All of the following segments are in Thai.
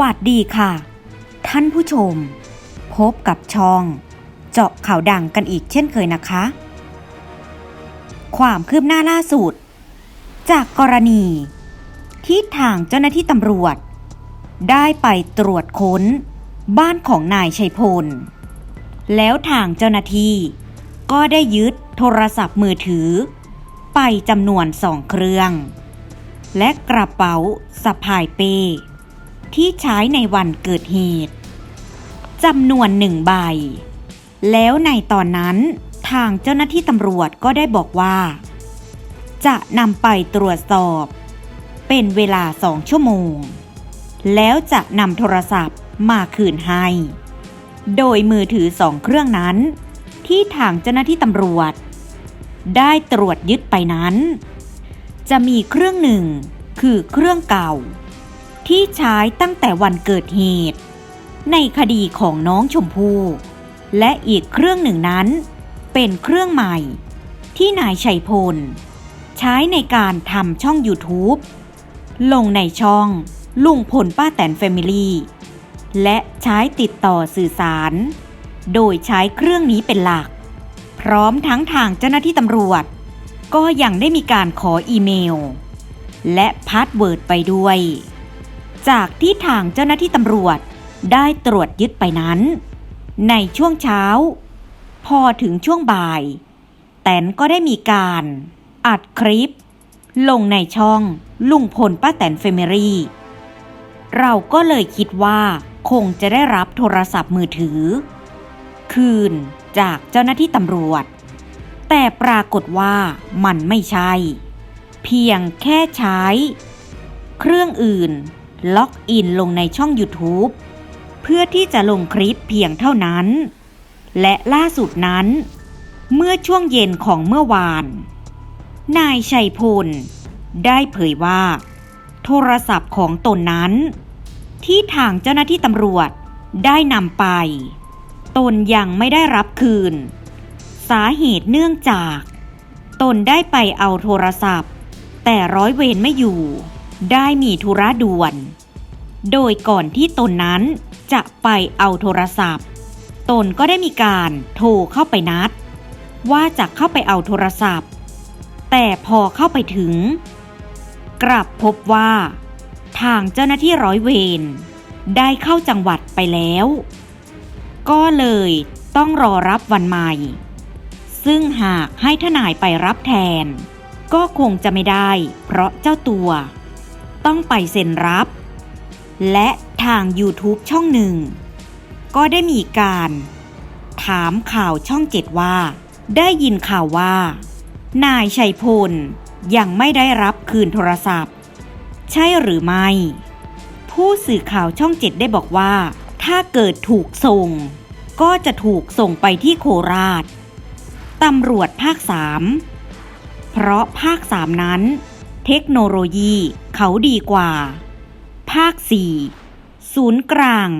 สวัสดีค่ะ ท่านผู้ชม พบกับช่อง เจาะข่าวดังกันอีกเช่นเคยนะคะ ความคืบหน้าล่าสุด จากกรณี ที่ทางเจ้าหน้าที่ตำรวจ ได้ไปตรวจค้น บ้านของนายชัยพล แล้วทางเจ้าหน้าที่ ก็ได้ยึดโทรศัพท์มือถือ ไปจำนวนสองเครื่อง และกระเป๋าสะพายเป้ ที่ใช้ในวันเกิดเหตุจำนวนหนึ่งใบ แล้วในตอนนั้นทางเจ้าหน้าที่ตำรวจก็ได้บอกว่า จะนำไปตรวจสอบ เป็นเวลาสองชั่วโมง แล้วจะนำโทรศัพท์มาคืนให้ โดยมือถือสองเครื่องนั้น ที่ทางเจ้าหน้าที่ตำรวจ ได้ตรวจยึดไปนั้น จะมีเครื่องหนึ่งคือเครื่องเก่า ที่ใช้ตั้งแต่วันเกิดเหตุ ในคดีของน้องชมพู่และอีกเครื่องหนึ่งนั้น เป็นเครื่องใหม่ ที่นายชัยพล ใช้ในการทำช่อง YouTube ลงในช่องลุงพลป้าแตนแฟมิลี่และใช้ติดต่อสื่อสาร โดยใช้เครื่องนี้เป็นหลัก พร้อมทั้งทางเจ้าหน้าที่ตำรวจ ก็ยังได้มีการขออีเมล และพาสเวิร์ดไปด้วย จากที่ทางเจ้าหน้าที่ตำรวจได้ตรวจยึดไปนั้น ในช่วงเช้า พอถึงช่วงบ่าย แตนก็ได้มีการอัดคลิป ลงในช่องลุงพลป้าแตนเฟมิลี่ เราก็เลยคิดว่าคงจะได้รับโทรศัพท์มือถือ คืนจากเจ้าหน้าที่ตำรวจ แต่ปรากฏว่ามันไม่ใช่ เพียงแค่ใช้ เครื่องอื่น ล็อกอินลงในช่อง YouTube เพื่อที่จะลงคลิปเพียงเท่านั้น และล่าสุดนั้น เมื่อช่วงเย็นของเมื่อวาน นายชัยพล ได้เผยว่า โทรศัพท์ของตนนั้น ที่ทางเจ้าหน้าที่ตำรวจได้นำไป ตนยังไม่ได้รับคืน สาเหตุเนื่องจาก ตนได้ไปเอาโทรศัพท์ แต่ร้อยเวรไม่อยู่ ได้มีธุระด่วน โดยก่อนที่ตนนั้นจะไปเอาโทรศัพท์ ตนก็ได้มีการโทรเข้าไปนัด ว่าจะเข้าไปเอาโทรศัพท์ แต่พอเข้าไปถึง กลับพบว่า ทางเจ้าหน้าที่ร้อยเวรได้เข้าจังหวัดไปแล้ว ก็เลยต้องรอรับวันใหม่ ซึ่งหากให้ทนายไปรับแทน ก็คงจะไม่ได้ เพราะเจ้าตัว ต้องไปเซ็นรับ และทาง YouTube ช่องหนึ่ง ก็ได้มีการ ถามข่าวช่องเจ็ดว่า ได้ยินข่าวว่า นายชัยพลยังไม่ได้รับคืนโทรศัพท์ ใช่หรือไม่ ผู้สื่อข่าวช่องเจ็ดได้บอกว่า ถ้าเกิดถูกส่ง ก็จะถูกส่งไปที่โคราชตำรวจภาคสามเพราะภาคสามนั้น เทคโนโลยีเขาดีกว่า ภาคสี่ศูนย์กลาง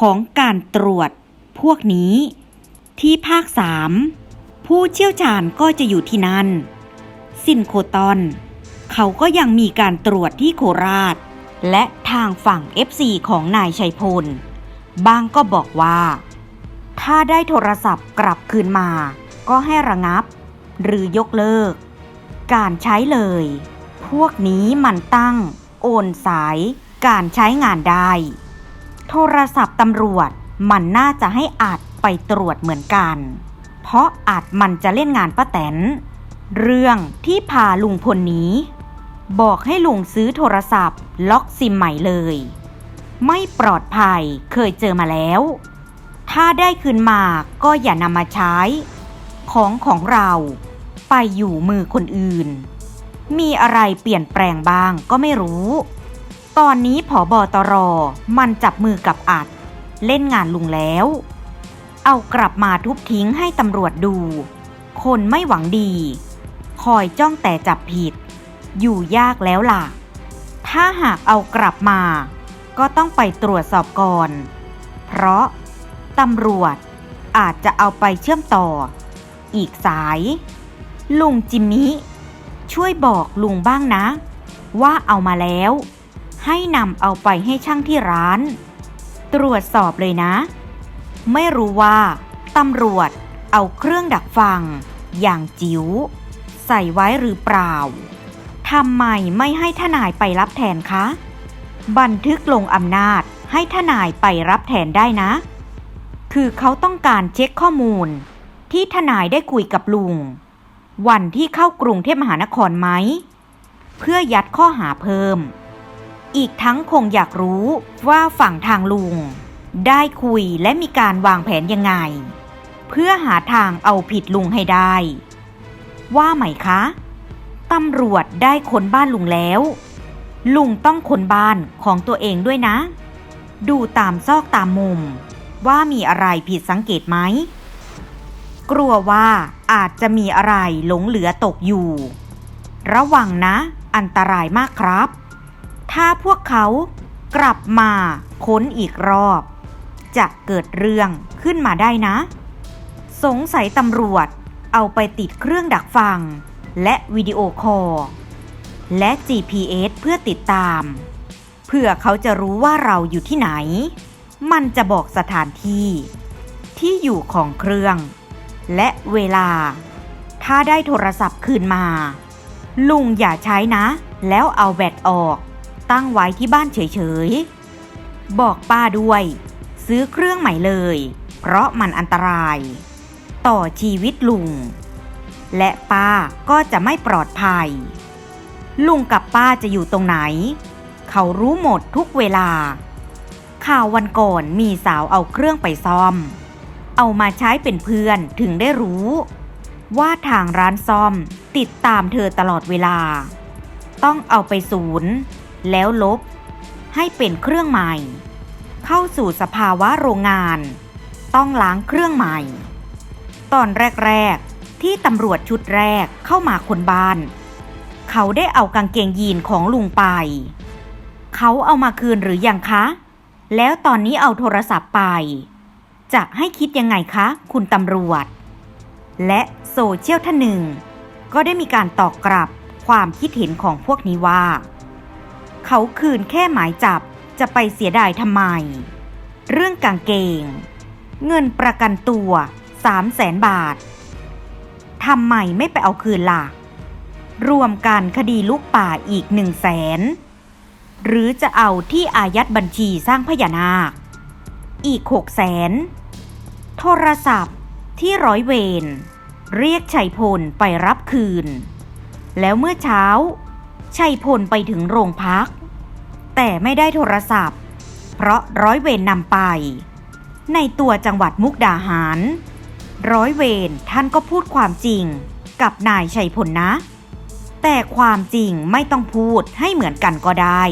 ของการตรวจ พวกนี้ ที่ภาคสามผู้เชี่ยวชาญก็จะอยู่ที่นั่นซินโคตอน เขาก็ยังมีการตรวจที่โคราช และทางฝั่ง FC ของนายชัยพล บางก็บอกว่า ถ้าได้โทรศัพท์กลับคืนมา ก็ให้ระงับ หรือยกเลิก การใช้เลย พวกนี้มันตั้งโอนสาย การใช้งานได้ โทรศัพท์ตำรวจมันน่าจะให้อัดไปตรวจเหมือนกัน เพราะอาจมันจะเล่นงานป้าแตน เรื่องที่พาลุงพลหนี้บอกให้ลุงซื้อโทรศัพท์ ล็อกซิมใหม่เลย ไม่ปลอดภัยเคยเจอมาแล้ว ถ้าได้คืนมาก็อย่านำมาใช้ ของของเราไปอยู่มือคนอื่น มีอะไรเปลี่ยนแปลงบ้างก็ไม่รู้ ตอนนี้ผอบอตรมันจับมือกับอัด เล่นงานลุงแล้ว เอากลับมาทุบทิ้งให้ตำรวจดู คนไม่หวังดี คอยจ้องแต่จับผิด อยู่ยากแล้วล่ะ ถ้าหากเอากลับมา ก็ต้องไปตรวจสอบก่อน เพราะตำรวจอาจจะเอาไปเชื่อมต่อ อีกสาย ลุงจิมมิช่วยบอกลุงบ้างนะ ว่าเอามาแล้ว ให้นำเอาไปให้ช่างที่ร้าน ตรวจสอบเลยนะ ไม่รู้ว่าตำรวจเอาเครื่องดักฟัง อย่างจิ๋วใส่ไว้หรือเปล่าทำไมไม่ให้ทนายไปรับแทนคะ บันทึกลงอำนาจให้ทนายไปรับแทนได้นะ คือเขาต้องการเช็คข้อมูล ที่ทนายได้คุยกับลุง วันที่เข้ากรุงเทพมหานครไหม เพื่อยัดข้อหาเพิ่ม อีกทั้งคงอยากรู้ว่าฝั่งทางลุง ได้คุยและมีการวางแผนยังไง เพื่อหาทางเอาผิดลุงให้ได้ ว่าไหมคะตำรวจได้ค้นบ้านลุงแล้ว ลุงต้องค้นบ้านของตัวเองด้วยนะ ดูตามซอกตามมุม ว่ามีอะไรผิดสังเกตไหม กลัวว่าอาจจะมีอะไรหลงเหลือตกอยู่ ระวังนะ อันตรายมากครับ ถ้าพวกเขากลับมาค้นอีกรอบ จะเกิดเรื่องขึ้นมาได้นะ สงสัยตำรวจเอาไปติดเครื่องดักฟัง และวิดีโอคอลและ GPS เพื่อติดตาม เพื่อเขาจะรู้ว่าเราอยู่ที่ไหน มันจะบอกสถานที่ ที่อยู่ของเครื่อง และเวลา ถ้าได้โทรศัพท์คืนมา ลุงอย่าใช้นะ แล้วเอาแบตออก ตั้งไว้ที่บ้านเฉยๆ บอกป้าด้วย ซื้อเครื่องใหม่เลย เพราะมันอันตราย ต่อชีวิตลุง และป้าก็จะไม่ปลอดภัย ลุงกับป้าจะอยู่ตรงไหน เขารู้หมดทุกเวลา ข่าววันก่อนมีสาวเอาเครื่องไปซ่อม เอามาใช้เป็นเพื่อนถึงได้รู้ ว่าทางร้านซ่อมติดตามเธอตลอดเวลา ต้องเอาไปศูนย์ แล้วลบ ให้เป็นเครื่องใหม่ เข้าสู่สภาวะโรงงาน ต้องล้างเครื่องใหม่ ตอนแรก ๆ ที่ตำรวจชุดแรกเข้ามาคนบ้าน เขาได้เอากางเกงยีนของลุงไป เขาเอามาคืนหรือยังคะ แล้วตอนนี้เอาโทรศัพท์ไป จะให้คิดยังไงคะ คุณตำรวจ และโซเชียลท่านหนึ่งก็ได้มีการตอบกลับความคิดเห็นของพวกนี้ว่า เขาคืนแค่หมายจับจะไปเสียดายทำไม เรื่องกางเกง เงินประกันตัว3 0 0แสนบาททำไมไม่ไปเอาคืนล่ะ รวมกันคดีลูกป่าอีก1 0 0 0 0แสนหรือจะเอาที่อายัดบัญชีสร้างพญานาค อีก6 0แสนโทรศัพท์ที่ร้อยเวรเรียกชัยพลไปรับคืน แล้วเมื่อเช้า ชัยพลไปถึงโรงพัก แต่ไม่ได้โทรศัพท์ เพราะร้อยเวรนนำไป ในตัวจังหวัดมุกดาหาร ร้อยเวรท่านก็พูดความจริงกับนายชัยพลนะ แต่ความจริงไม่ต้องพูดให้เหมือนกันก็ได้